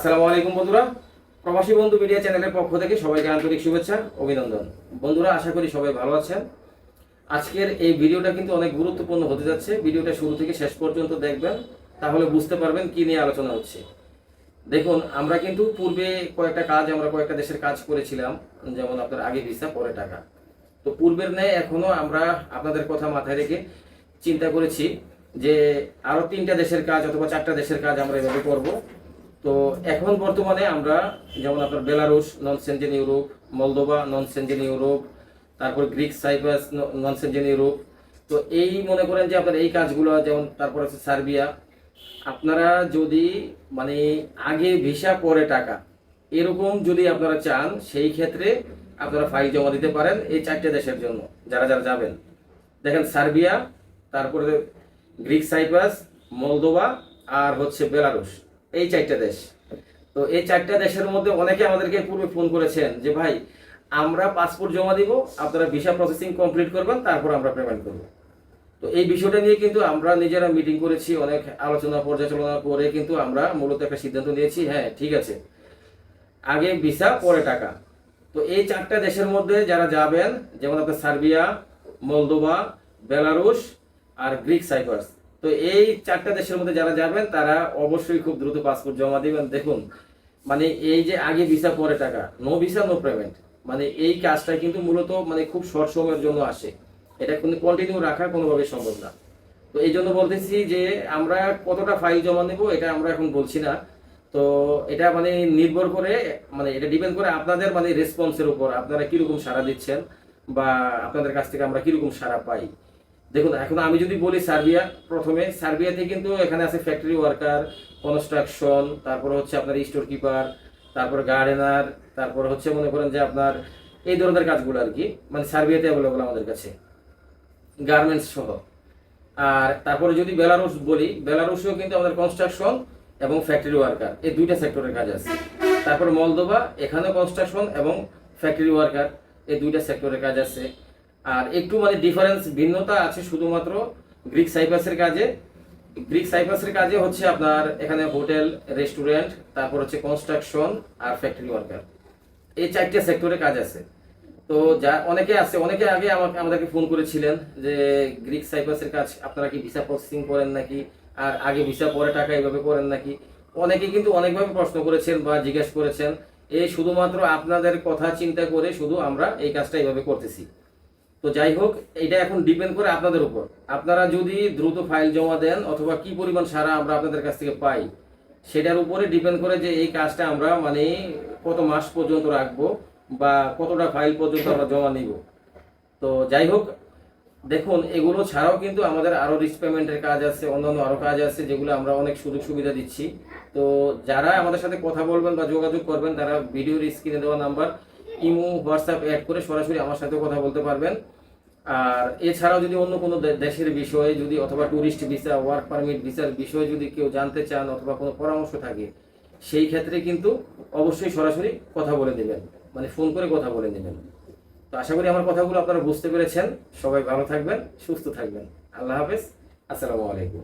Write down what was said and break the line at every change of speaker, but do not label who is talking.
আসসালামু আলাইকুম বন্ধুরা। প্রবাসী বন্ধু মিডিয়া চ্যানেলের পক্ষ থেকে সবাইকে আন্তরিক শুভেচ্ছা, অভিনন্দন। বন্ধুরা, আশা করি সবাই ভালো আছেন। আজকের এই ভিডিওটা কিন্তু অনেক গুরুত্বপূর্ণ হতে যাচ্ছে। ভিডিওটা শুরু থেকে শেষ পর্যন্ত দেখবেন, তাহলে বুঝতে পারবেন কি নিয়ে আলোচনা হচ্ছে। দেখুন, আমরা কিন্তু পূর্বে কয়েকটা কাজ, আমরা কয়েকটা দেশের কাজ করেছিলাম, যেমন আপনার আগে ভিসা, পরে টাকা। তো পূর্বের ন্যায় এখনও আমরা আপনাদের কথা মাথায় রেখে চিন্তা করেছি যে আরও তিনটা দেশের কাজ অথবা চারটা দেশের কাজ আমরা এভাবে করব। তো এখন বর্তমানে আমরা যেমন আপনার Belarus non Schengen Europe Moldova non Schengen Europe তারপর Greek Cyprus non Schengen Europe তো এই মনে করেন যে আপনার এই কাজগুলো, যেমন তারপর আছে সার্বিয়া। আপনারা যদি মানে আগে ভিসা পরে টাকা, এরকম যদি আপনারা চান, সেই ক্ষেত্রে আপনারা ফাইল জমা দিতে পারেন এই চারটে দেশের জন্য, যারা যারা যাবেন। দেখেন সার্বিয়া, তারপরে গ্রিক সাইপ্রাস মলদোবা আর হচ্ছে বেলারুশ। এই চারটা দেশ। তো এই চারটা দেশের মধ্যে অনেকে আমাদেরকে পূর্বে ফোন করেছেন যে, ভাই, আমরা পাসপোর্ট জমা দিব, আপনারা ভিসা প্রসেসিং কমপ্লিট করবেন, তারপর আমরা পেমেন্ট করব। তো এই বিষয়টা নিয়ে কিন্তু আমরা নিজেরা মিটিং করেছি, অনেক আলোচনা, পর্যালোচনা করে কিন্তু আমরা মূলত একটা সিদ্ধান্ত নিয়েছি হ্যাঁ ঠিক আছে। আগে ভিসা, পরে টাকা। তো এই চারটা দেশের মধ্যে যারা যাবেন, যেমন আপনার সার্বিয়া মলদোবা বেলারুশ আর গ্রিক সাইপ্রাস তো এই চারটা দেশের মধ্যে যারা যাবেন, তারা অবশ্যই খুব দ্রুত পাসপোর্ট জমা দিবেন। দেখুন মানে এই যে আগে ভিসা পরে টাকা নো ভিসা নো পেমেন্ট মানে এই কাজটা কিন্তু মূলত মানে খুব শর্ট সময়ের জন্য আসে। এটা কিন্তু কন্টিনিউ রাখা কোনোভাবে সম্ভব না। তো এই জন্য বলতেছি যে আমরা কতটা ফাইল জমা নেব, এটা আমরা এখন বলছি না। তো এটা মানে নির্ভর করে মানে এটা ডিপেন্ড করে আপনাদের মানে রেসপন্সের উপর, আপনারা কীরকম সাড়া দিচ্ছেন বা আপনাদের কাছ থেকে আমরা কীরকম সাড়া পাই। দেখুন, এখন আমি যদি বলি সার্বিয়া, প্রথমে সার্বিয়াতে কিন্তু এখানে আছে ফ্যাক্টরি ওয়ার্কার কনস্ট্রাকশন তারপর হচ্ছে আপনার স্টোর কিপার তারপর গার্ডেনার তারপর হচ্ছে মনে করেন যে আপনার এই ধরনের কাজগুলো আর কি মানে সার্বিয়াতে অ্যাভেলেবল আমাদের কাছে। গার্মেন্টস সহ। আর তারপরে যদি বেলারুস বলি বেলারুসেও কিন্তু আমাদের কনস্ট্রাকশন এবং ফ্যাক্টরি ওয়ার্কার এই দুইটা সেক্টরের কাজ আছে। তারপর মলদোবা এখানেও কনস্ট্রাকশন এবং ফ্যাক্টরি ওয়ার্কার এই দুইটা সেক্টরের কাজ আছে। আর একটু মানে ডিফারেন্স ভিন্নতা আছে শুধুমাত্র গ্রিক সাইপ্রাসের কাজে। গ্রিক সাইপ্রাসের কাজে হচ্ছে আপনার এখানে হোটেল রেস্টুরেন্ট তারপর হচ্ছে কনস্ট্রাকশন আর ফ্যাক্টরি ওয়ার্কার এই চারটে সেক্টরে কাজ আছে। তো যা, অনেকে আছে, অনেকে আগে আমাকে, আমাদেরকে ফোন করেছিলেন যে গ্রিক সাইপ্রাসের কাজ, আপনারা কি ভিসা প্রসেসিং করেন নাকি? আর আগে ভিসা পরে টাকা এইভাবে করেন নাকি? অনেকে কিন্তু অনেকভাবে প্রশ্ন করেছেন বা জিজ্ঞেস করেছেন। এই শুধুমাত্র আপনাদের কথা চিন্তা করে শুধু আমরা এই কাজটা এইভাবে করতেছি। তো যাই হোক এটা এখন ডিপেন্ড করে আপনাদের উপর। আপনারা যদি দ্রুত ফাইল জমা দেন অথবা কি পরিমাণ সারা আমরা আপনাদের কাছ থেকে পাই, সেটার উপরে ডিপেন্ড করে যে এই কাজটা আমরা মানে কত মাস পর্যন্ত রাখব বা কতটা ফাইল পর্যন্ত আমরা জমা নিব। তো যাই হোক, দেখুন, এগুলো ছাড়াও কিন্তু আমাদের আরও রিস্ক পেমেন্টের কাজ আছে, অন্যান্য আরও কাজ আছে, যেগুলো আমরা অনেক সুযোগ সুবিধা দিচ্ছি। তো যারা আমাদের সাথে কথা বলবেন বা যোগাযোগ করবেন, তারা ভিডিওর স্ক্রিনে দেওয়া নাম্বার ইমো, হোয়াটসঅ্যাপ অ্যাড করে সরাসরি আমার সাথে কথা বলতে পারবেন। আর এছাড়াও যদি অন্য কোনো দেশের বিষয়ে যদি অথবা ট্যুরিস্ট ভিসা ওয়ার্ক পারমিট ভিসার বিষয়ে যদি কেউ জানতে চান অথবা কোনো পরামর্শ থাকে, সেই ক্ষেত্রে কিন্তু অবশ্যই সরাসরি কথা বলে দেবেন মানে ফোন করে কথা বলে নেবেন। তো আশা করি আমার কথাগুলো আপনারা বুঝতে পেরেছেন। সবাই ভালো থাকবেন, সুস্থ থাকবেন। আল্লাহ হাফেজ। আসসালামু আলাইকুম।